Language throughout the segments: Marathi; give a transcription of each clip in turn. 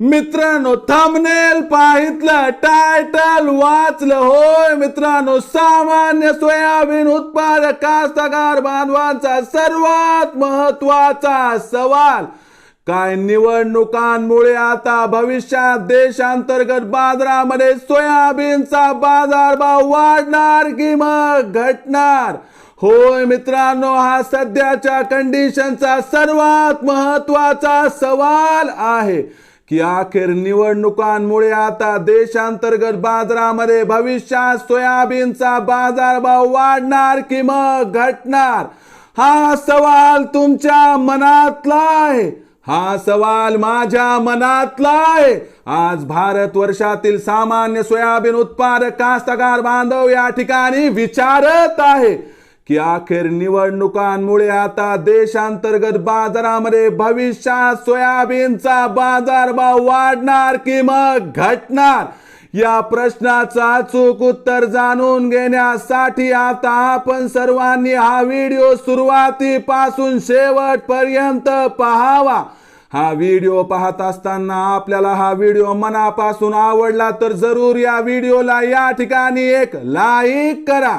मित्रांनो थांबनेल पाहितलं टायटल वाचलं होय मित्रांनो सामान्य सोयाबीन उत्पादक कास्तकार बांधवांचा सर्वात महत्त्वाचा सवाल. काय निवडणुकांमुळे आता भविष्यात देशांतर्गत बाजारामध्ये सोयाबीनचा बाजारभाव वाढणार की मग घटणार? होय मित्रांनो हा सध्याच्या कंडिशनचा सर्वात महत्त्वाचा सवाल आहे. की अखेर निवडणुकांमुळे आता देशांतर्गत बाजारामध्ये भविष्यात सोयाबीनचा बाजारभाव वाढणार कि मग घटणार? हा सवाल तुमच्या मनातला आहे. हा सवाल माझ्या मनातला आहे. आज भारत वर्षातील सामान्य सोयाबीन उत्पादक कास्तकार बांधव या ठिकाणी विचारत आहे. की अखेर निवडणुकांमुळे आता देशांतर्गत बाजारामध्ये भविष्यात सोयाबीनचा बाजारभाव वाढणार की मग घटणार? या प्रश्नाचं अचूक उत्तर जाणून घेण्यासाठी आता आपण सर्वांनी हा व्हिडिओ सुरुवातीपासून शेवटपर्यंत पहावा. हा व्हिडिओ पाहत असताना आपल्याला हा व्हिडिओ मनापासून आवडला तर जरूर या व्हिडिओला या ठिकाणी एक लाईक करा.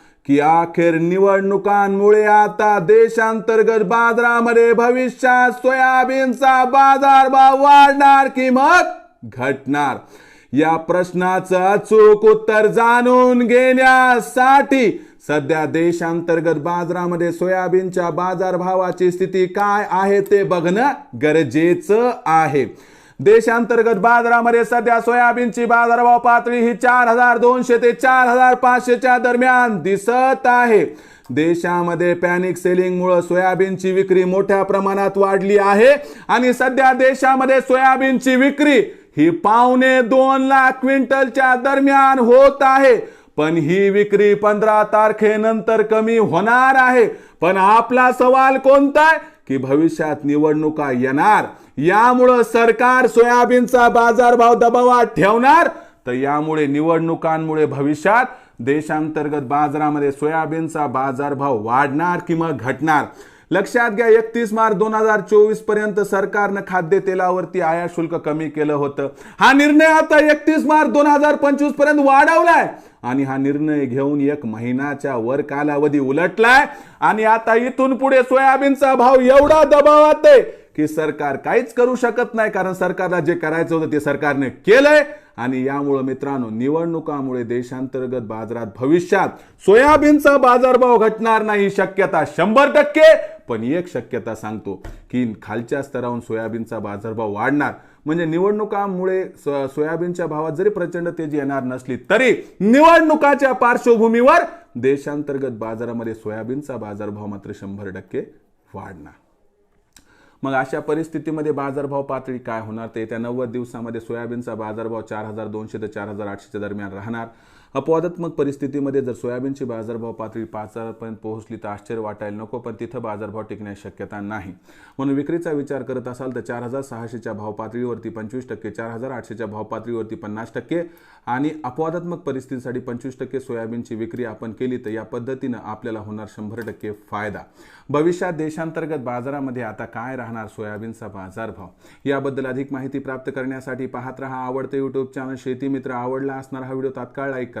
की अखेर निवडणुकांमुळे आता देशांतर्गत बाजारामध्ये भविष्यात सोयाबीनचा बाजारभाव वाढणार की मग घटणार? या प्रश्नाचं अचूक उत्तर जाणून घेण्यासाठी सध्या देशांतर्गत बाजारामध्ये सोयाबीनच्या बाजारभावाची स्थिती काय आहे ते बघणं गरजेचं आहे. देशांतर्गत बाजारामध्ये सध्या सोयाबीनची बाजारभाव पातळी ही चार हजार दोनशे ते चार हजार पाचशेच्या दरम्यान दिसत आहे. देशामध्ये पॅनिक सेलिंगमुळे सोयाबीनची विक्री मोठ्या प्रमाणात वाढली आहे आणि सध्या देशामध्ये सोयाबीनची विक्री ही पावणे दोन लाख क्विंटलच्या दरम्यान होत आहे. पण ही विक्री पंधरा तारखेनंतर कमी होणार आहे. पण आपला सवाल कोणता आहे? की भविष्यात निवडणुका येणार. यामुळं सरकार सोयाबीनचा बाजारभाव दबावात ठेवणार. तर यामुळे निवडणुकांमुळे भविष्यात देशांतर्गत बाजारामध्ये सोयाबीनचा बाजारभाव वाढणार किंवा घटणार? लक्षात घ्या एकतीस मार्च दोन हजार चोवीसपर्यंत सरकारनं खाद्यतेलावरती आयात शुल्क कमी केलं होतं. हा निर्णय आता एकतीस मार्च दोन हजार पंचवीसपर्यंत वाढवलाय. आणि हा निर्णय घेऊन एक महिन्याच्या वर कालावधी उलटलाय. आणि आता इथून पुढे सोयाबीनचा भाव एवढा दबावात आहे की सरकार काहीच करू शकत नाही कारण सरकारला जे करायचं होतं ते सरकारने केलंय. आणि यामुळं मित्रांनो निवडणुकामुळे देशांतर्गत बाजारात भविष्यात सोयाबीनचा बाजारभाव घटणार नाही शक्यता शंभर टक्के. पण एक शक्यता सांगतो की खालच्या स्तरावरून सोयाबीनचा बाजारभाव वाढणार. म्हणजे निवडणुकामुळे सोयाबीनच्या भावात जरी प्रचंड तेजी येणार नसली तरी निवडणुकाच्या पार्श्वभूमीवर देशांतर्गत बाजारामध्ये सोयाबीनचा बाजारभाव मात्र शंभर टक्के वाढणार. मग अशा परिस्थितीमध्ये बाजारभाव पातळी काय होणार? ते येत्या नव्वद दिवसामध्ये सोयाबीनचा बाजारभाव चार हजार दोनशे ते चार हजार आठशेच्या दरम्यान राहणार. अपवादात्मक परिस्थितीमध्ये जर सोयाबीनची बाजारभाव पातळी पाच हजारपर्यंत पोहोचली तर आश्चर्य वाटायला नको पण तिथं बाजारभाव टिकण्याची शक्यता नाही. म्हणून विक्रीचा विचार करत असाल तर चार हजार सहाशेच्या भाव पातळीवरती पंचवीस टक्के चार हजार आठशेच्या भाव पातळीवरती पन्नास टक्के आणि अपवादात्मक परिस्थितीसाठी पंचवीस टक्के सोयाबीनची विक्री आपण केली तर या पद्धतीनं आपल्याला होणार शंभर टक्के फायदा. भविष्यात देशांतर्गत बाजारामध्ये आता काय राहणार सोयाबीनचा बाजारभाव? याबद्दल अधिक माहिती प्राप्त करण्यासाठी पाहत रहा आवडते युट्यूब चॅनल शेती मित्र आवडला असणारा हा व्हिडिओ तात्काळ लाईक करा.